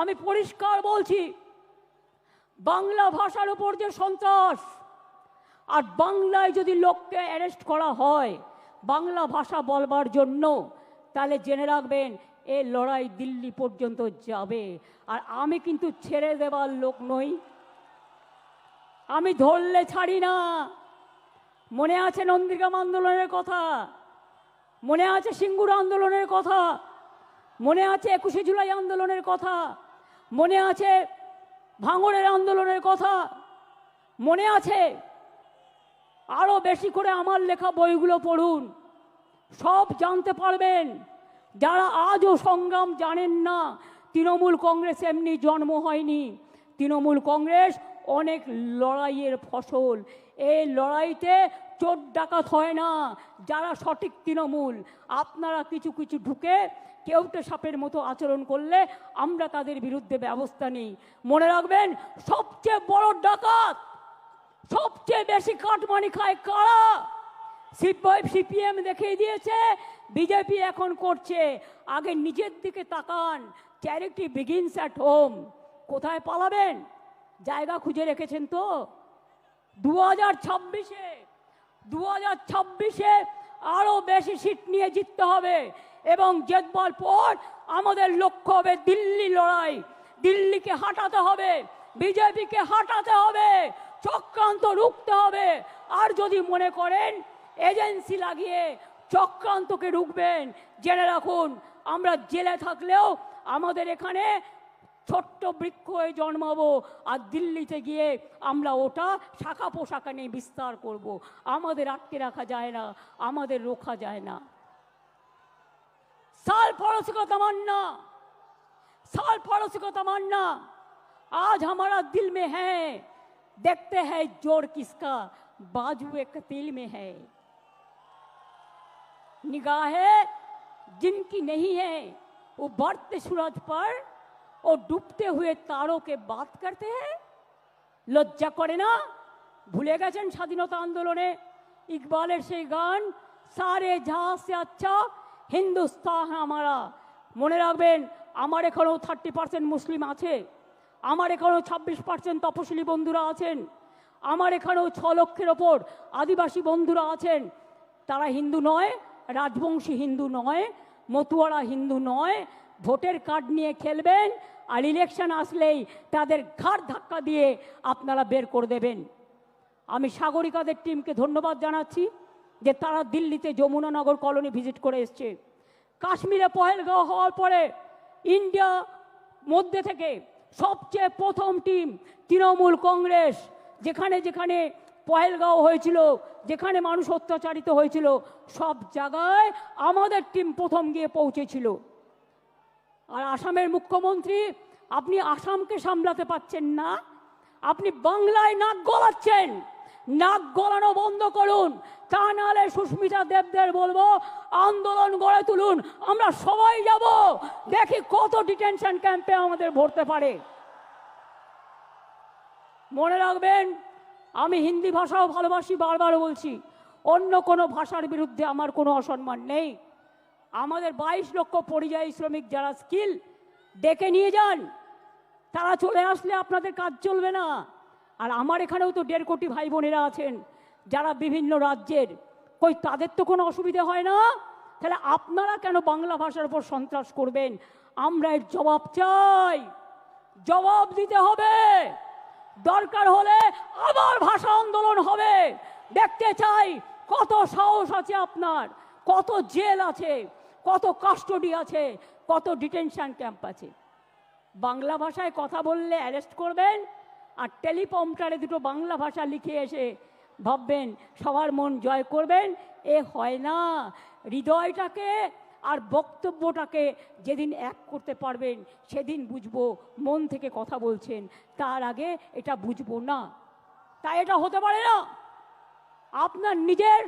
আমি পরিষ্কার বলছি, বাংলা ভাষার উপর যে সন্ত্রাস, আর বাংলায় যদি লোককে অ্যারেস্ট করা হয়, বাংলা ভাষা বলবার জন্য, তাহলে জেনে রাখবেন, এ লড়াই দিল্লি পর্যন্ত যাবে। আর আমি কিন্তু ছেড়ে দেবার লোক নই। আমি ধরলে ছাড়ি না। মনে আছে নন্দীগ্রাম আন্দোলনের কথা? মনে আছে সিঙ্গুর আন্দোলনের কথা? মনে আছে একুশে জুলাই আন্দোলনের কথা? মনে আছে ভাঙড়ের আন্দোলনের কথা? মনে আছে? আরও বেশি করে আমার লেখা বইগুলো পড়ুন। সব জানতে পারবেন। যারা আজও সংগ্রাম জানেন না, তৃণমূল কংগ্রেস এমনি জন্ম হয়নি। তৃণমূল কংগ্রেস অনেক লড়াইয়ের ফসল। এই লড়াইতে চোর ডাকাত হয় না। যারা সঠিক তৃণমূল, আপনারা কিছু কিছু ঢুকে কেউটে সাপের মতো আচরণ করলে আমরা তাদের বিরুদ্ধে ব্যবস্থা নিই। মনে রাখবেন, সবচেয়ে বড় ডাকাত, সবচেয়ে বেশি কাটমানি খায় কারা? সিপিএম দেখিয়ে দিয়েছে, বিজেপি এখন করছে। আগে নিজের দিকে তাকান চ্যারিটি বিগিনস অ্যাট হোম কোথায় পালাবেন? জায়গা খুঁজে রেখেছেন তো? দু হাজার ছাব্বিশে, দু হাজার ছাব্বিশে আরও বেশি সিট নিয়ে জিততে হবে। এবং জেতবার পর আমাদের লক্ষ্য হবে দিল্লি লড়াই। দিল্লিকে হাঁটাতে হবে, বিজেপিকে হাঁটাতে হবে, চক্রান্ত রুখতে হবে। আর যদি মনে করেন, এজেন্সি লাগিয়ে চক্রান্তকে রুখবেন, জেনে রাখুন, আমরা জেলে থাকলেও আমাদের এখানে ছোট্ট বৃক্ষ হয়ে জন্মাবো আর দিল্লিতে গিয়ে আমরা ওটা শাখা পোশাকা নিয়ে বিস্তার করব। আমাদের আটকে রাখা যায় না আমাদের রোখা যায় না साल पड़ोसी को तमन्ना साल पड़ोसी को तमन्ना आज हमारा दिल में है देखते हैं जोर किसका बाजू एक तिल में है निगाहें जिनकी नहीं है वो बढ़ते सूरज पर और डूबते हुए तारों के बात करते हैं লজ্জা করে না ভুলে গেছেন স্বাধীনতা আন্দোলনে ইকবালের সেই গান সারে জাহাজ সে আচ্ছা হিন্দুস্তান আমারা মনে রাখবেন আমার এখানেও থার্টি পার্সেন্ট মুসলিম আছে আমার এখানেও ছাব্বিশ পার্সেন্ট তপশিলি বন্ধুরা আছেন আমার এখানেও ছ লক্ষের ওপর আদিবাসী বন্ধুরা আছেন তারা হিন্দু নয় রাজবংশী হিন্দু নয় মতুয়ারা হিন্দু নয় ভোটের কার্ড নিয়ে খেলবেন আর ইলেকশন আসলেই তাদের ঘাড় ধাক্কা দিয়ে আপনারা বের করে দেবেন। আমি সাগরিকাদের টিমকে ধন্যবাদ জানাচ্ছি যে তারা দিল্লিতে যমুনানগর কলোনি ভিজিট করে এসছে। কাশ্মীরে পহেলগাঁও হওয়ার পরে ইন্ডিয়া মধ্যে থেকে সবচেয়ে প্রথম টিম তৃণমূল কংগ্রেস, যেখানে যেখানে পহেলগাঁও হয়েছিল, যেখানে মানুষ অত্যাচারিত হয়েছিল, সব জায়গায় আমাদের টিম প্রথম গিয়ে পৌঁছেছিল। আর আসামের মুখ্যমন্ত্রী, আপনি আসামকে সামলাতে পাচ্ছেন না। আপনি বাংলায় নাক গলাচ্ছেন। নাক গলানো বন্ধ করুন। তা নাহলে সুস্মিতা দেবদের বলব, আন্দোলন গড়ে তুলুন। আমরা সবাই যাব। দেখি কত ডিটেনশন ক্যাম্পে আমাদের ভরতে পারে। মনে রাখবেন, আমি হিন্দি ভাষাও ভালোবাসি, বারবার বলছি, অন্য কোনো ভাষার বিরুদ্ধে আমার কোনো অসম্মান নেই। আমাদের বাইশ লক্ষ পরিযায়ী শ্রমিক যারা স্কিল ডেকে নিয়ে যান, তারা চলে আসলে আপনাদের কাজ চলবে না। আর আমার এখানেও তো দেড় কোটি ভাই বোনেরা আছেন, যারা বিভিন্ন রাজ্যের, কই তাদের তো কোনো অসুবিধে হয় না? তাহলে আপনারা কেন বাংলা ভাষার উপর সন্ত্রাস করবেন? আমরা এর জবাব চাই। জবাব দিতে হবে। দরকার হলে আবার ভাষা আন্দোলন হবে। দেখতে চাই কত সাহস আছে আপনার। কত জেল আছে, কত কাস্টডি আছে, কত ডিটেনশন ক্যাম্প আছে। বাংলা ভাষায় কথা বললে অ্যারেস্ট করবেন আর টেলিপম্পটারে দুটো বাংলা ভাষা লিখে এসে ভাববেন, সবার মন জয় করবেন, এ হয় না। হৃদয়টাকে আর বক্তব্যটাকে যেদিন এক করতে পারবেন, সেদিন বুঝব মন থেকে কথা বলছেন। তার আগে এটা বুঝব না। তাই এটা হতে পারে না। আপনার নিজের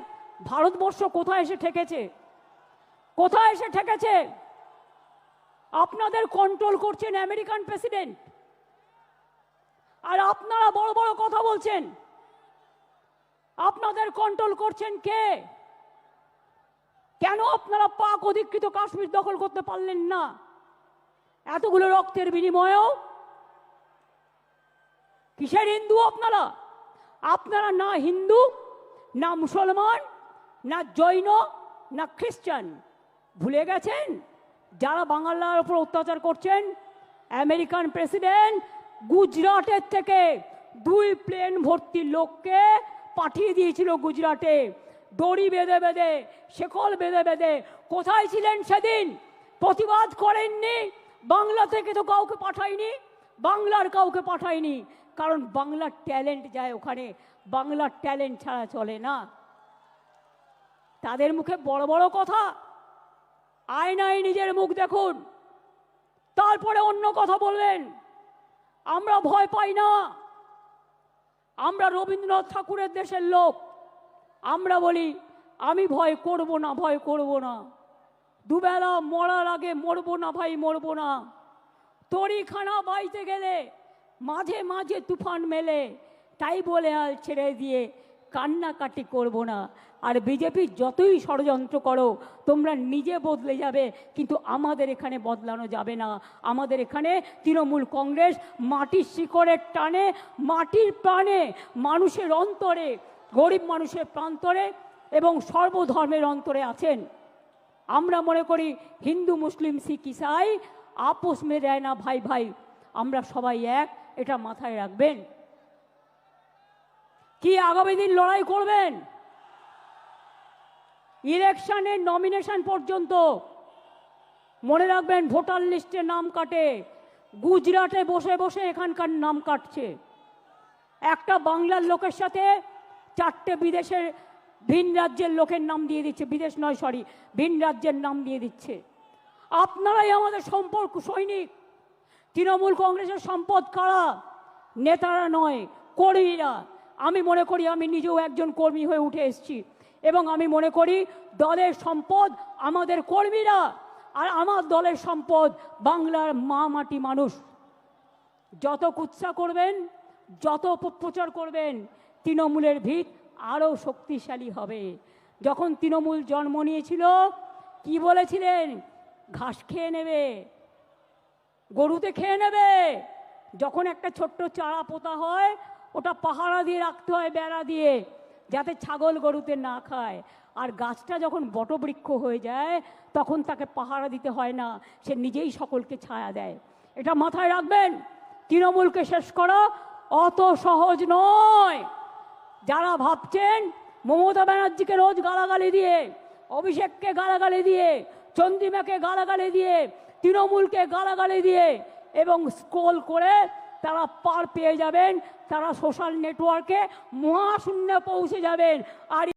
ভারতবর্ষ কোথায় এসে ঠেকেছে? কোথায় এসে ঠেকেছে? আপনাদের কন্ট্রোল করছেন আমেরিকান প্রেসিডেন্ট আর আপনারা বড় বড় কথা বলছেন। আপনাদের কন্ট্রোল করছেন কে? কেন আপনারা পাক অধিকৃত কাশ্মীর দখল করতে পারলেন না? এতগুলো রক্তের বিনিময়েও? কিসের হিন্দু আপনারা? আপনারা না হিন্দু, না মুসলমান না জৈন, না খ্রিস্টান ভুলে গেছেন? যারা বাংলার উপর অত্যাচার করছেন, আমেরিকান প্রেসিডেন্ট গুজরাটের থেকে দুই প্লেন ভর্তি লোককে পাঠিয়ে দিয়েছিল গুজরাটে। দড়ি বেঁধে বেঁধে, শেকল বেঁধে বেঁধে। কোথায় ছিলেন সেদিন? প্রতিবাদ করেননি? বাংলা থেকে তো কাউকে পাঠায়নি? বাংলার কাউকে পাঠায়নি? কারণ বাংলার ট্যালেন্ট যায় ওখানে। বাংলার ট্যালেন্ট ছাড়া চলে না। তাদের মুখে বড় বড় কথা। আয়নায় নিজের মুখ দেখুন। তারপরে অন্য কথা বলবেন আমরা ভয় পাই না। আমরা রবীন্দ্রনাথ ঠাকুরের দেশের লোক। আমরা বলি, আমি ভয় করব না, ভয় করব না। দুবেলা মরার আগে মরবো না ভাই, মরবো না। তরিখানা বাইতে গেলে মাঝে মাঝে তুফান মেলে। তাই বলে আল ছেড়ে দিয়ে কান্নাকাটি করব না। আর বিজেপি যতই ষড়যন্ত্র করো, তোমরা নিজে বদলে যাবে, কিন্তু আমাদের এখানে বদলানো যাবে না। আমাদের এখানে তৃণমূল কংগ্রেস মাটির শিকড়ের টানে, মাটির প্রাণে, মানুষের অন্তরে, গরিব মানুষের প্রান্তরে এবং সর্বধর্মের অন্তরে আছেন। আমরা মনে করি হিন্দু, মুসলিম, শিখ, ইসাই, আপোষ মে দেয় না ভাই ভাই, আমরা সবাই এক, এটা মাথায় রাখবেন। কি আগামী দিন লড়াই করবেন? ইলেকশনের নমিনেশন পর্যন্ত মনে রাখবেন ভোটার লিস্টে নাম কাটে, গুজরাটে বসে বসে এখানকার নাম কাটছে। একটা বাংলার লোকের সাথে চারটে বিদেশের ভিন রাজ্যের লোকের নাম দিয়ে দিচ্ছে, বিদেশ নয় সরি ভিন রাজ্যের নাম দিয়ে দিচ্ছে। আপনারাই আমাদের সম্পর্ক সৈনিক। তৃণমূল কংগ্রেসের সম্পদ কারা? নেতারা নয়, কর্মীরা। আমি মনে করি আমি নিজেও একজন কর্মী হয়ে উঠে এসেছি। এবং আমি মনে করি দলের সম্পদ আমাদের কর্মীরা। আর আমার দলের সম্পদ বাংলার মা মাটি মানুষ। যত কুৎসা করবেন, যত অপপ্রচার করবেন, তৃণমূলের ভিত আরও শক্তিশালী হবে। যখন তৃণমূল জন্ম নিয়েছিল, কি বলেছিলেন? ঘাস খেয়ে নেবে, গরুতে খেয়ে নেবে। যখন একটা ছোট্ট চারা পোতা হয় ওটা পাহারা দিয়ে রাখতে হয় বেড়া দিয়ে, যাতে ছাগল গরুতে না খায়। আর গাছটা যখন বটবৃক্ষ হয়ে যায়, তখন তাকে পাহারা দিতে হয় না, সে নিজেই সকলকে ছায়া দেয়। এটা মাথায় রাখবেন, তৃণমূলকে শেষ করা, অত সহজ নয়। যারা ভাবছেন মমতা ব্যানার্জিকে রোজ গালাগালি দিয়ে, অভিষেককে গালাগালি দিয়ে, চন্দ্রিমাকে গালাগালি দিয়ে, তৃণমূলকে গালাগালি দিয়ে, এবং স্ক্রোল করে তারা পার পেয়ে যাবেন তারা সোশ্যাল নেটওয়ার্কে মহাশূন্যে পৌঁছে যাবেন। আর